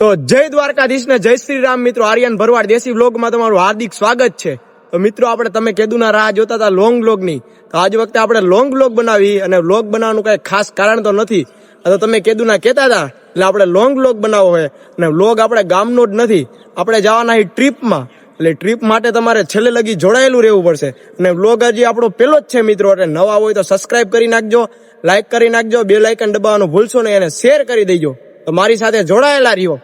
તો જય દ્વારકાધીશ ને જય શ્રી રામ મિત્રો. આર્યન ભરવાડ દેશી વ્લોગમાં તમારું હાર્દિક સ્વાગત છે. તો મિત્રો, આપણે તમે કેદુના રાહ જોતા હતા લોંગ વ્લોગની. તો આજ વખતે આપણે લોંગ વ્લોગ બનાવી અને વ્લોગ બનાવવાનું કઈ ખાસ કારણ તો નથી. તો તમે કેદુના કહેતા હતા, એટલે આપણે લોંગ વ્લોગ બનાવવો હોય અને વ્લોગ આપણે ગામનો જ નથી, આપણે જવાના એ ટ્રીપમાં. એટલે ટ્રીપ માટે તમારે છેલ્લે લગી જોડાયેલું રહેવું પડશે. અને વ્લોગ હજી આપણો પેલો જ છે મિત્રો, એટલે નવા હોય તો સબસ્ક્રાઇબ કરી નાખજો લાઇક કરી નાખજો, બે લાઇકન દબાવવાનું ભૂલશો નહીં અને શેર કરી દેજો. તો મારી સાથે જોડાયેલા રહ્યો.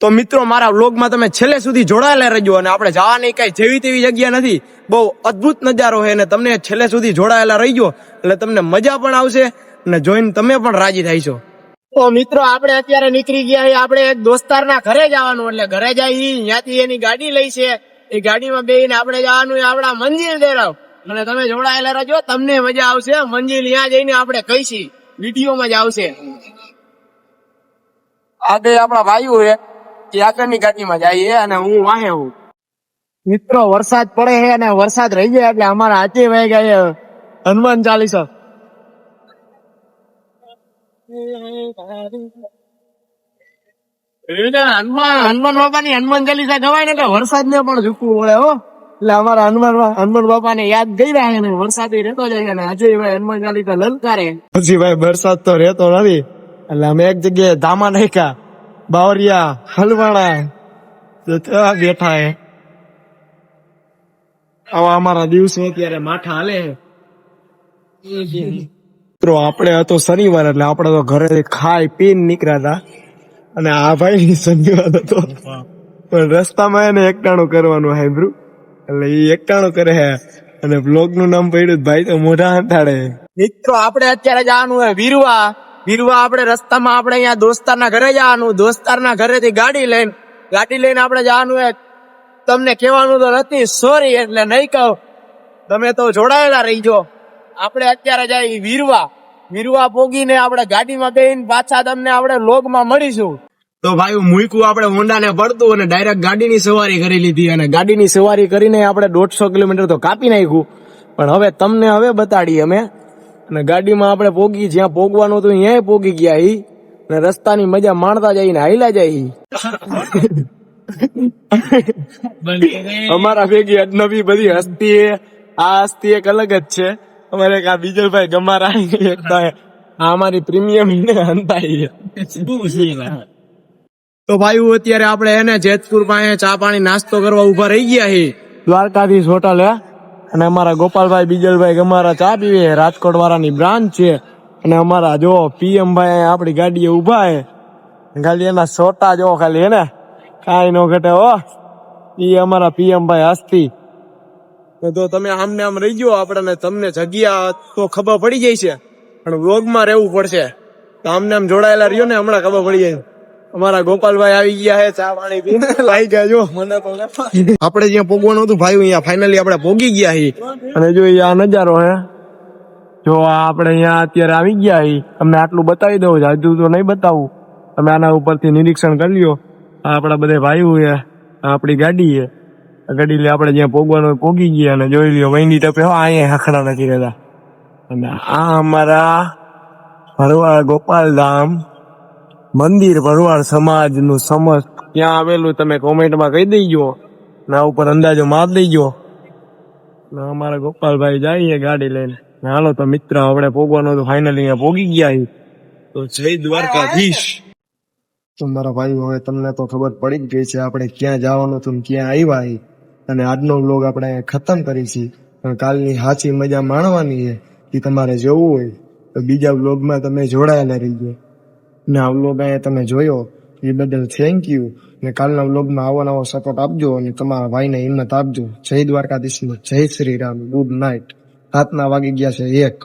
તો મિત્રો મારા વ્લોગમાં તમે છેલ્લે સુધી જોડાયેલા રહેજો અને આપણે જવાની કઈ જેવી તેવી જગ્યા નથી. બહુ અદ્ભુત નજારો છે અને તમને છેલ્લે સુધી જોડાયેલા રહીજો. એટલે તમને મજા પણ આવશે અને જોઈને તમે પણ રાજી થાય તો મિત્રો આપણે અત્યારે નીકળી ગયા આપણે એક દોસ્તારના ઘરે જવાનું એટલે ઘરે જાય ત્યાંથી એની ગાડી લઈ છે. એ ગાડીમાં બેહીને આપણે જવાનું આપણા મંજિલ દેરાવ. અને તમે જોડાયેલા રહેજો તમને મજા આવશે. મંજિલ ત્યાં જઈને આપણે કહીશી. વિડીયોમાં જ આવશે. આગળ આપણા ભાઈઓ છે આગળની ગાડીમાં જઈએ અને હું વાહે હું. મિત્રો વરસાદ પડે છે અને વરસાદ રહી જાય એટલે અમારા હાથે વહી ગયા હનુમાન ચાલીસા. હનુમાન હનુમાન બાપા ની હનુમાન ચાલીસા ગવાય ને એટલે વરસાદ ને પણ ઝૂકવું પડે હો. એટલે અમારા હનુમાન હનુમાન બાપા ને યાદ ગઈ રહ્યા ને વરસાદ રહેતો જાય અને આજે ભાઈ હનુમાન ચાલીસા લલકારે. પછી ભાઈ વરસાદ તો રહેતો નથી. એટલે અમે એક જગ્યાએ ધામા નાખ્યા. બાવરિયા હલવાણા બેઠા હે. આવા અમારા દિવસો અત્યારે માઠા હાલે મિત્રો, આપણે હતો શનિવાર એટલે આપણે તો ઘરે ખાઈ પીને નીકળ્યા હતા. અને આ ભાઈ શનિવાર હતો. પણ રસ્તામાં એને એકટાણું કરવાનું સાંભળ્યું એટલે એ એકટાણું કરે હે. અને બ્લોગનું નામ પડ્યું ભાઈ તો મોઢા હંટાડે મિત્રો, આપણે અત્યારે જવાનું હે વીરવા. વીરવા આપણે રસ્તામાં આપણે અહીંયા દોસ્તારના ઘરે જવાનું, દોસ્તારના ઘરેથી ગાડી લઈને ગાડી લઈને આપણે જવાનું એ તમને કહેવાનું તો નથી સોરી એટલે નહીં કહું. તમે તો જોડાયેલા રહીજો. આપણે અત્યારે જાય વીરવા. વીરવા પોગીને આપણે ગાડીમાં બેહીને પાછા તમને આપણે લોગમાં મળીશું. તો ભાઈ મૂકવું આપણે હોન્ડા ને પડતું અને ડાયરેક્ટ ગાડીની સવારી કરી લીધી અને ગાડીની સવારી કરીને આપણે દોઢસો કિલોમીટર તો કાપી નાખ્યું. પણ હવે તમને હવે બતાડી અમે અને ગાડીમાં આપણે પોગી જ્યાં પોગવાનું હતું ત્યાં પોગી ગયા ઈ. અને રસ્તાની મજા માણતા જઈને હાઈલા જાય અમારા ભેગી અજનબી બધી હસ્તી આ હસ્તી એક અલગ જ છે. અમારે આ બીજલભાઈ ગમારા આ અમારી પ્રીમિયમ ને હંતાઈ તો ભાઈ અત્યારે આપણે એને જેતપુર પાસે ચા પાણી નાસ્તો કરવા ઊભા રહી ગયા છે દ્વારકાધીશ હોટલ હે? અને અમારા ગોપાલભાઈ, બીજલભાઈ અમારા ચા પીવે રાજકોટ વાળાની બ્રાન્ચ છે. અને અમારા જો પીએમ ભાઈ આપણી ગાડીએ ઊભા છે. ખાલી એના સોટા જો ખાલી હે ને? કાંઈ નો ઘટે હો. એ અમારા પીએમ ભાઈ હસ્તી તો તો તમે આમને આમ રહી ગયો આપણને તમને જગ્યા તો ખબર પડી જાય છે. પણ વ્લોગમાં રહેવું પડશે. તો આમને આમ જોડાયેલા રહ્યો ને, હમણાં ખબર પડી જાય અમારા ગોપાલભાઈ આવી ગયા છે ચા પાણી પીને લાઈ ગયા જો. મને તો આપણે જ્યાં પોગવાનું હતું ભાઈ અહીંયા ફાઇનલી આપણે પોગી ગયા હી. અને જો આ નજારો હે. જો આપણે અહીંયા અત્યારે આવી ગયા હી. તમને આટલું બતાવી દઉં હજુ તો નહીં બતાવું. તમે આના ઉપરથી નિરીક્ષણ કરી લ્યો. આ આપણા બધા ભાઈઓ છે આ આપણી ગાડી છે ગાડી લે આપણે જ્યાં પોગવાનું પોગી ગયા અને જોઈ લ્યો વહીની ટપે હો અહીંયા હખડા નથી રહેતા. અને આ અમારા ભરવાડ ગોપાલધામ મંદિર, ભરવાડ સમાજનું સમજ ક્યાં આવેલું તમે કોમેન્ટમાં કહી દેજો. ના, ઉપર અંદાજો માર દેજો. અમારા ગોપાલભાઈ જઈએ ગાડી લઈને. હાલો તો મિત્ર, આપણે પોગવાનું તો ફાઇનલી અહીંયા પોગી ગયા છીએ. તો જય દ્વારકાધીશ. તો મારા ભાઈ હવે તમને તો ખબર પડી જ ગઈ છે, આપણે ક્યાં જવાનું હતું ક્યાં આવ્યા એ અને આજનો વ્લોગ આપણે ખતમ કરી છે પણ કાલની સાચી મજા માણવાની છે એ તમારે જોવું હોય. તો બીજા વ્લોગમાં તમે જોડાયેલા રહીજો ને આ અહીંયા તમે જોયો? એ બદલ થેન્ક યુ ને કાલના વ્લોગમાં આવો નવો સપોર્ટ આપજો અને તમારા ભાઈને હિંમત આપજો. જય દ્વારકાધીશ જય શ્રી રામ. ગુડ નાઇટ રાતના વાગી ગયા છે એક.